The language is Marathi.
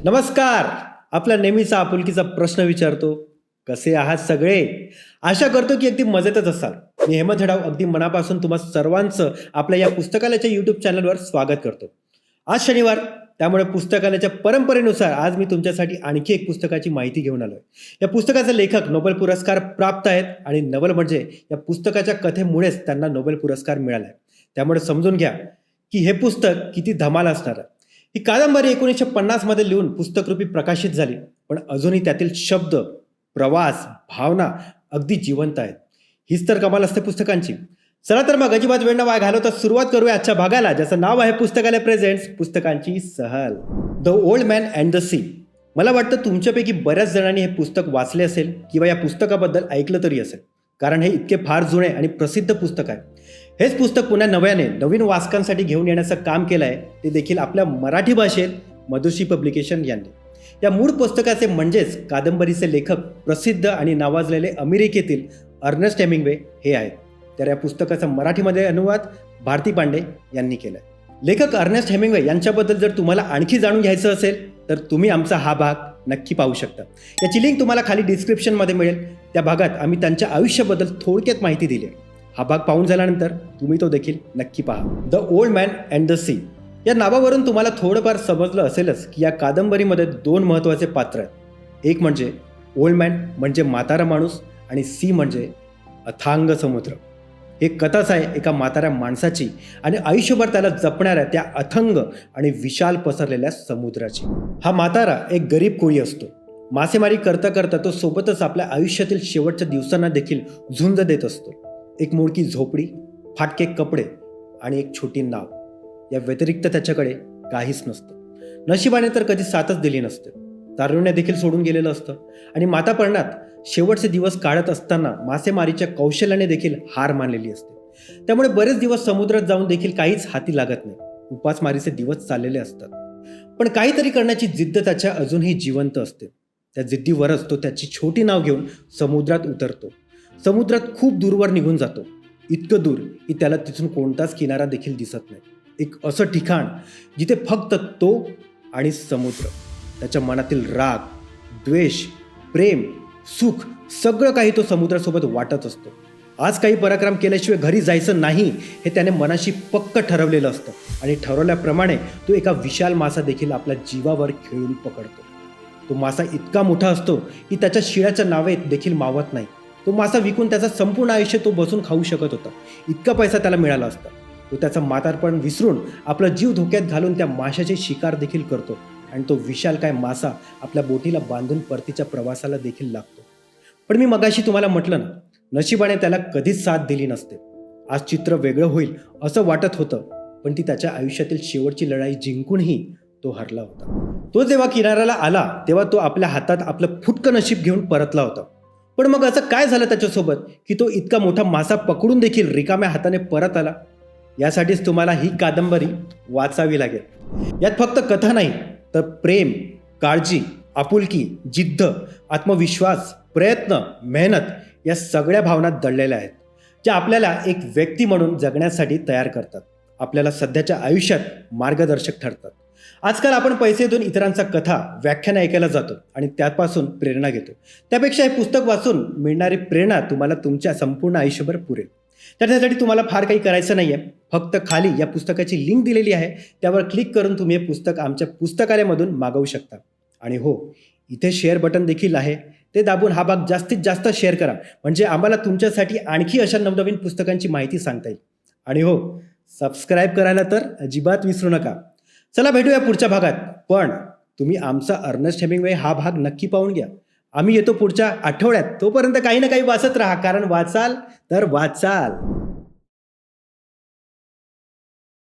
नमस्कार. आपला नेहमीचा आपुलकीचा प्रश्न विचारतो कसे आहात सगळे? आशा करतो की अगदी मजेतच असाल. मी हेमंत हेडाव अगदी मनापासून तुम्हा सर्वांचं आपल्या या पुस्तकालयाच्या यूट्यूब चॅनलवर स्वागत करतो. आज शनिवार त्यामुळे पुस्तकालयाच्या परंपरेनुसार आज मी तुमच्यासाठी आणखी एक पुस्तकाची माहिती घेऊन आलोय. या पुस्तकाचे लेखक नोबेल पुरस्कार प्राप्त आहेत आणि नवल म्हणजे या पुस्तकाच्या कथेमुळेच त्यांना नोबेल पुरस्कार मिळाला आहे त्यामुळे समजून घ्या की हे पुस्तक किती धमाल असणार आहे. ही कादंबरी एकोणीसशे पन्नासमध्ये लिहून पुस्तकरूपी प्रकाशित झाली. पण अजूनही त्यातील शब्द प्रवास भावना अगदी जिवंत आहेत. हीच तर कमाल असते पुस्तकांची. चला तर मग अजिबात वेळ न वाय घालवता सुरुवात करूया आजच्या भागाला ज्याचं नाव आहे पुस्तकालय प्रेझेंट्स पुस्तकांची सहल. The old man and the sea मला वाटतं तुमच्यापैकी बऱ्याच जणांनी हे पुस्तक वाचले असेल किंवा या पुस्तकाबद्दल ऐकलं तरी असेल. कारण हे इतके फार जुने आणि प्रसिद्ध पुस्तक आहे. हेच पुस्तक पुन्हा नव्याने नवीन वाचकांसाठी घेऊन येण्याचं काम केलं आहे ते देखील आपल्या मराठी भाषेत मधुशी पब्लिकेशन यांनी. या मूळ पुस्तकाचे म्हणजेच कादंबरीचे लेखक प्रसिद्ध आणि नावाजलेले अमेरिकेतील अर्नस्ट हेमिंगवे हे आहेत. तर या पुस्तकाचा मराठीमध्ये अनुवाद भारती पांडे यांनी केला लेखक अर्नेस्ट हेमिंगवे यांच्याबद्दल जर तुम्हाला आणखी जाणून घ्यायचं असेल तर तुम्ही आमचा हा भाग नक्की पाहू शकता. याची लिंक तुम्हाला खाली डिस्क्रिप्शनमध्ये मिळेल. त्या भागात आम्ही त्यांच्या आयुष्याबद्दल थोडक्यात माहिती दिली आहे. हा भाग पाहून झाल्यानंतर तुम्ही तो देखील नक्की पहा. The old man and the sea या नावावरून तुम्हाला थोडंफार समजलं असेलच की या कादंबरीमध्ये दोन महत्त्वाचे पात्र आहेत. एक म्हणजे ओल्ड मॅन म्हणजे म्हातारा माणूस आणि सी म्हणजे अथांग समुद्र. हे कथाच आहे एका म्हाताऱ्या माणसाची आणि आयुष्यभर त्याला जपणाऱ्या त्या अथंग आणि विशाल पसरलेल्या समुद्राची. हा म्हातारा एक गरीब कोळी असतो. मासेमारी करता करता तो सोबतच आपल्या आयुष्यातील शेवटच्या दिवसांना देखील झुंज देत असतो. एक मोडकी झोपडी फाटके कपडे आणि एक छोटी नाव. या व्यतिरिक्त त्याच्याकडे काहीच नसतं. नशिबाने तर कधी साथच दिली नसते. तारुण्य देखील सोडून गेलेलं असतं. आणि मातापर्णात शेवटचे दिवस काढत असताना मासेमारीच्या कौशल्याने देखील हार मानलेली असते. त्यामुळे बरेच दिवस समुद्रात जाऊन देखील काहीच हाती लागत नाही. उपासमारीचे दिवस चाललेले असतात. पण काहीतरी करण्याची जिद्द त्याच्या अजूनही जिवंत असते. त्या जिद्दीवरच तो त्याची छोटी नाव घेऊन समुद्रात उतरतो. समुद्रात खूप दूरवर निघून जातो. इतकं दूर की त्याला तिथून कोणताच किनारा देखील दिसत नाही. एक असं ठिकाण जिथे फक्त तो आणि समुद्र त्याच्या मनातील राग द्वेष प्रेम सुख सगळं काही तो समुद्रासोबत वाटत असतो. आज काही पराक्रम केल्याशिवाय घरी जायचं नाही हे त्याने मनाशी पक्क ठरवलेलं असतं आणि ठरवल्याप्रमाणे तो एका विशाल मासा देखील आपल्या जीवावर खेळून पकडतो. तो मासा इतका मोठा असतो की त्याच्या शिळ्याच्या नावेत देखील मावत नाही. तो मासा विकून त्याचा संपूर्ण आयुष्य तो बसून खाऊ शकत होता. इतका पैसा त्याला मिळाला असता. तो त्याचा म्हातारपण विसरून आपला जीव धोक्यात घालून त्या माशाची शिकार देखील करतो आणि तो विशाल काय मासा आपल्या बोटीला बांधून परतीच्या प्रवासाला देखील लागतो. पण मी मगाशी तुम्हाला म्हटलं ना नशिबाने त्याला कधीच साथ दिली नसते. आज चित्र वेगळं होईल असं वाटत होतं पण ती त्याच्या आयुष्यातील शेवटची लढाई जिंकूनही तो हरला होता. तो जेव्हा किनाऱ्याला आला तेव्हा तो आपल्या हातात आपलं फुटकं नशीब घेऊन परतला होता. पण मग असं काय झालं त्याच्यासोबत? की तो इतका मोठा मासा पकडून देखील रिकाम्या हाताने परत आला? यासाठीच तुम्हाला ही कादंबरी वाचावी लागेल. यात फक्त कथा नाही तर प्रेम काळजी आपुलकी जिद्द आत्मविश्वास प्रयत्न मेहनत या सगळ्या भावना दडलेल्या आहेत ज्या आपल्याला एक व्यक्ती म्हणून जगण्यासाठी तयार करतात. आपल्याला सध्याच्या आयुष्यात मार्गदर्शक ठरतात. आजकाल आपण पैसे देऊन इतरांचा कथा व्याख्यान ऐकायला जातो आणि त्यापासून प्रेरणा घेतो. त्यापेक्षा हे पुस्तक वाचून मिळणारी प्रेरणा तुम्हाला तुमच्या संपूर्ण आयुष्यभर पुरेल. तर त्यासाठी तुम्हाला फार काही करायचं नाही आहे फक्त खाली या पुस्तकाची लिंक दिलेली आहे. त्यावर क्लिक करून तुम्ही हे पुस्तक आमच्या पुस्तकालयामधून मागवू शकता. आणि हो इथे शेअर बटन देखील आहे. ते दाबून हा भाग जास्तीत जास्त शेअर करा. म्हणजे आम्हाला तुमच्यासाठी आणखी अशा नवनवीन पुस्तकांची माहिती सांगता येईल. आणि हो सबस्क्राईब करायला तर अजिबात विसरू नका. चला भेटूया पुढच्या भागात. पण तुम्ही आमचा अर्नस्ट हेमिंगवे हा भाग नक्की पाहून घ्या. आम्ही येतो पुढच्या आठवड्यात. तोपर्यंत काही ना काही वाचत राहा. कारण वाचाल तर वाचाल.